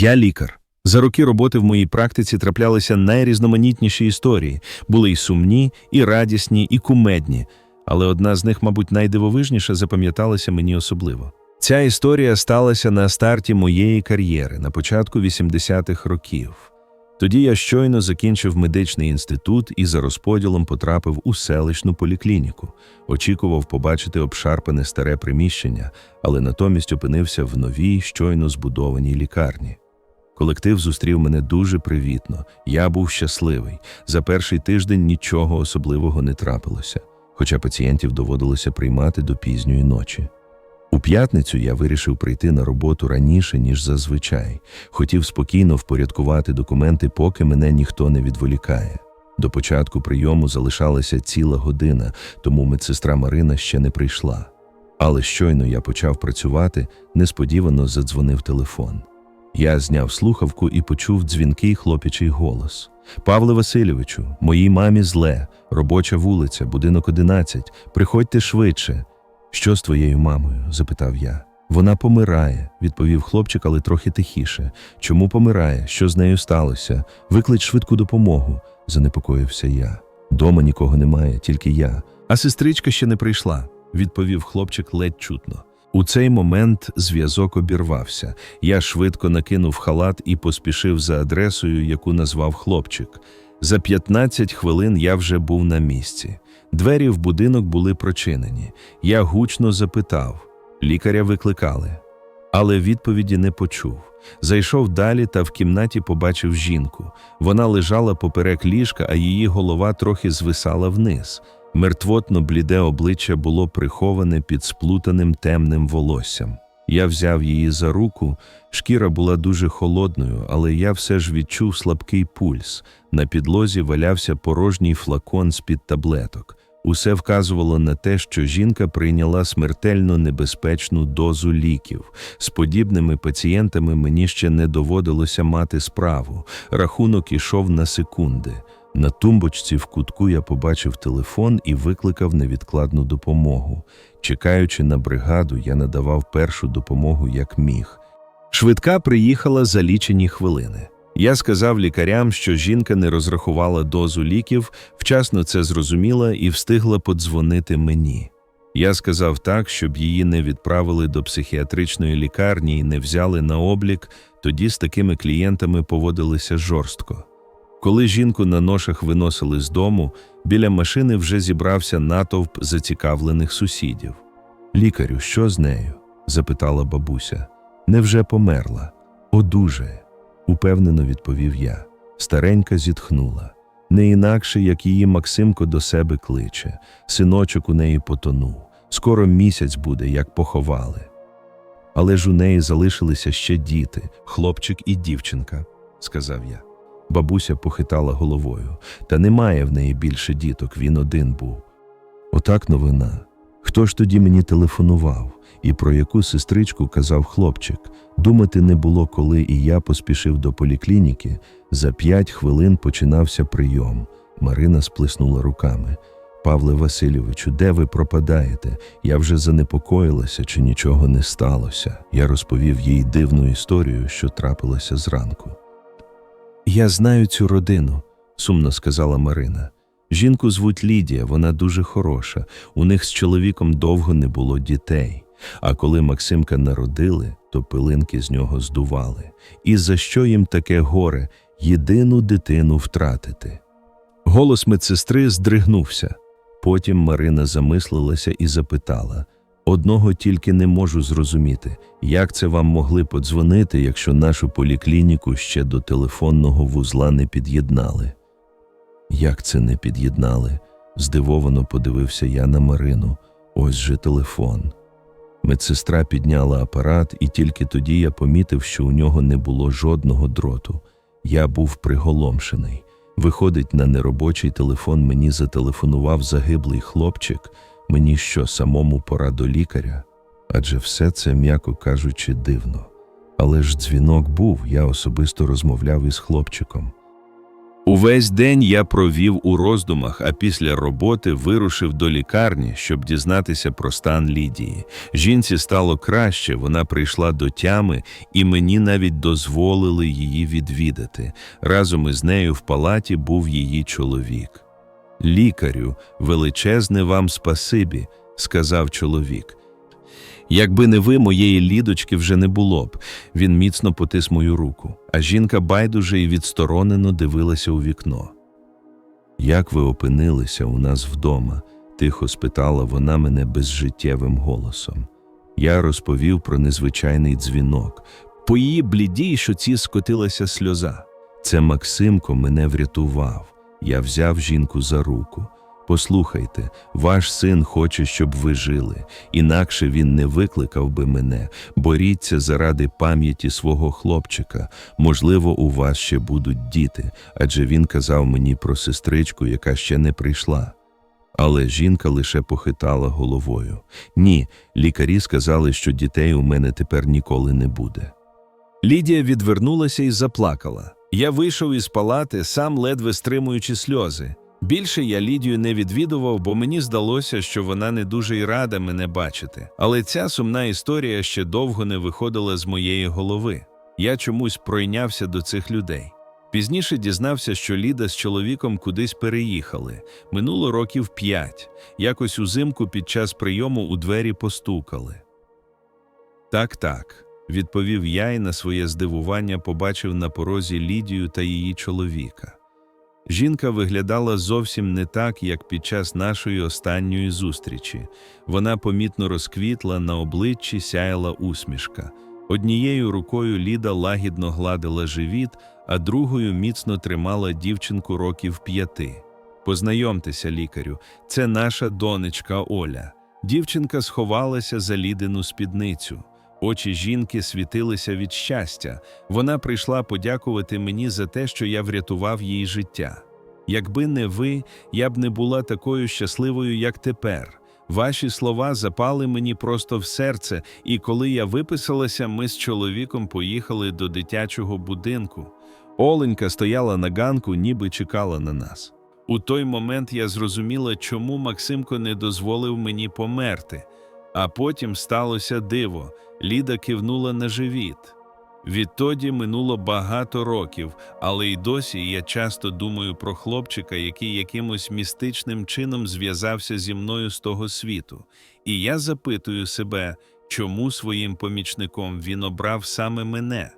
Я лікар. За роки роботи в моїй практиці траплялися найрізноманітніші історії, були й сумні, і радісні, і кумедні, але одна з них, мабуть, найдивовижніша запам'яталася мені особливо. Ця історія сталася на старті моєї кар'єри на початку 80-х років. Тоді я щойно закінчив медичний інститут і за розподілом потрапив у селищну поліклініку. Очікував побачити обшарпане старе приміщення, але натомість опинився в новій, щойно збудованій лікарні. Колектив зустрів мене дуже привітно. Я був щасливий. За перший тиждень нічого особливого не трапилося, хоча пацієнтів доводилося приймати до пізньої ночі. У п'ятницю я вирішив прийти на роботу раніше, ніж зазвичай. Хотів спокійно впорядкувати документи, поки мене ніхто не відволікає. До початку прийому залишалася ціла година, тому медсестра Марина ще не прийшла. Але щойно я почав працювати, несподівано задзвонив телефон. Я зняв слухавку і почув дзвінкий хлопячий голос. Павле Васильовичу, моїй мамі зле, робоча вулиця, будинок 11, приходьте швидше. Що з твоєю мамою? запитав я. Вона помирає, відповів хлопчик, але трохи тихіше. Чому помирає? Що з нею сталося? Виклич швидку допомогу, занепокоївся я. Дома нікого немає, тільки я. А сестричка ще не прийшла, відповів хлопчик ледь чутно. У цей момент зв'язок обірвався. Я швидко накинув халат і поспішив за адресою, яку назвав хлопчик. За 15 хвилин я вже був на місці. Двері в будинок були прочинені. Я гучно запитав. Лікаря викликали. Але відповіді не почув. Зайшов далі та в кімнаті побачив жінку. Вона лежала поперек ліжка, а її голова трохи звисала вниз. Мертвотно бліде обличчя було приховане під сплутаним темним волоссям. Я взяв її за руку, шкіра була дуже холодною, але я все ж відчув слабкий пульс. На підлозі валявся порожній флакон з-під таблеток. Усе вказувало на те, що жінка прийняла смертельно небезпечну дозу ліків. З подібними пацієнтами мені ще не доводилося мати справу. Рахунок ішов на секунди. На тумбочці в кутку я побачив телефон і викликав невідкладну допомогу. Чекаючи на бригаду, я надавав першу допомогу як міг. Швидка приїхала за лічені хвилини. Я сказав лікарям, що жінка не розрахувала дозу ліків, вчасно це зрозуміла і встигла подзвонити мені. Я сказав так, щоб її не відправили до психіатричної лікарні і не взяли на облік, тоді з такими клієнтами поводилися жорстко. Коли жінку на ношах виносили з дому, біля машини вже зібрався натовп зацікавлених сусідів. Лікарю, що з нею? запитала бабуся. Невже померла? Одужає, упевнено відповів я. Старенька зітхнула. Не інакше, як її Максимко до себе кличе. Синочок у неї потонув. Скоро місяць буде, як поховали. Але ж у неї залишилися ще діти, хлопчик і дівчинка, сказав я. Бабуся похитала головою. Та немає в неї більше діток, він один був. Отак новина. Хто ж тоді мені телефонував, і про яку сестричку казав хлопчик? Думати не було коли, і я поспішив до поліклініки. За п'ять хвилин починався прийом. Марина сплеснула руками. Павле Васильовичу, де ви пропадаєте? Я вже занепокоїлася, чи нічого не сталося. Я розповів їй дивну історію, що трапилася зранку. Я знаю цю родину, сумно сказала Марина. Жінку звуть Лідія, вона дуже хороша. У них з чоловіком довго не було дітей. А коли Максимка народили, то пилинки з нього здували. І за що їм таке горе єдину дитину втратити? Голос медсестри здригнувся. Потім Марина замислилася і запитала Одного тільки не можу зрозуміти, як це вам могли подзвонити, якщо нашу поліклініку ще до телефонного вузла не під'єднали. Як це не під'єднали? здивовано подивився я на Марину. Ось же телефон. Медсестра підняла апарат, і тільки тоді я помітив, що у нього не було жодного дроту. Я був приголомшений. Виходить, на неробочий телефон мені зателефонував загиблий хлопчик. Мені що, самому пора до лікаря? Адже все це, м'яко кажучи, дивно. Але ж дзвінок був, я особисто розмовляв із хлопчиком. Увесь день я провів у роздумах, а після роботи вирушив до лікарні, щоб дізнатися про стан Лідії. Жінці стало краще, вона прийшла до тями, і мені навіть дозволили її відвідати. Разом із нею в палаті був її чоловік. Лікарю, величезне вам спасибі, сказав чоловік. Якби не ви, моєї лідочки вже не було б. Він міцно потис мою руку, а жінка байдуже і відсторонено дивилася у вікно. Як ви опинилися у нас вдома? тихо спитала вона мене безжиттєвим голосом. Я розповів про незвичайний дзвінок. По її блідій щоці скотилася сльоза. Це Максимко мене врятував. Я взяв жінку за руку. Послухайте, ваш син хоче, щоб ви жили, інакше він не викликав би мене. Боріться заради пам'яті свого хлопчика. Можливо, у вас ще будуть діти, адже він казав мені про сестричку, яка ще не прийшла. Але жінка лише похитала головою. Ні, лікарі сказали, що дітей у мене тепер ніколи не буде. Лідія відвернулася і заплакала. Я вийшов із палати, сам ледве стримуючи сльози. Більше я Лідію не відвідував, бо мені здалося, що вона не дуже й рада мене бачити. Але ця сумна історія ще довго не виходила з моєї голови. Я чомусь пройнявся до цих людей. Пізніше дізнався, що Ліда з чоловіком кудись переїхали. Минуло років п'ять. Якось узимку під час прийому у двері постукали. Так, так, відповів я і на своє здивування побачив на порозі Лідію та її чоловіка. Жінка виглядала зовсім не так, як під час нашої останньої зустрічі. Вона помітно розквітла, на обличчі сяяла усмішка. Однією рукою Ліда лагідно гладила живіт, а другою міцно тримала дівчинку років п'яти. Познайомтеся, лікарю, це наша донечка Оля. Дівчинка сховалася за лідину спідницю. Очі жінки світилися від щастя. Вона прийшла подякувати мені за те, що я врятував її життя. Якби не ви, я б не була такою щасливою, як тепер. Ваші слова запали мені просто в серце, і коли я виписалася, ми з чоловіком поїхали до дитячого будинку. Оленька стояла на ганку, ніби чекала на нас. У той момент я зрозуміла, чому Максимко не дозволив мені померти. А потім сталося диво. Ліда кивнула на живіт. Відтоді минуло багато років, але й досі я часто думаю про хлопчика, який якимось містичним чином зв'язався зі мною з того світу. І я запитую себе, чому своїм помічником він обрав саме мене.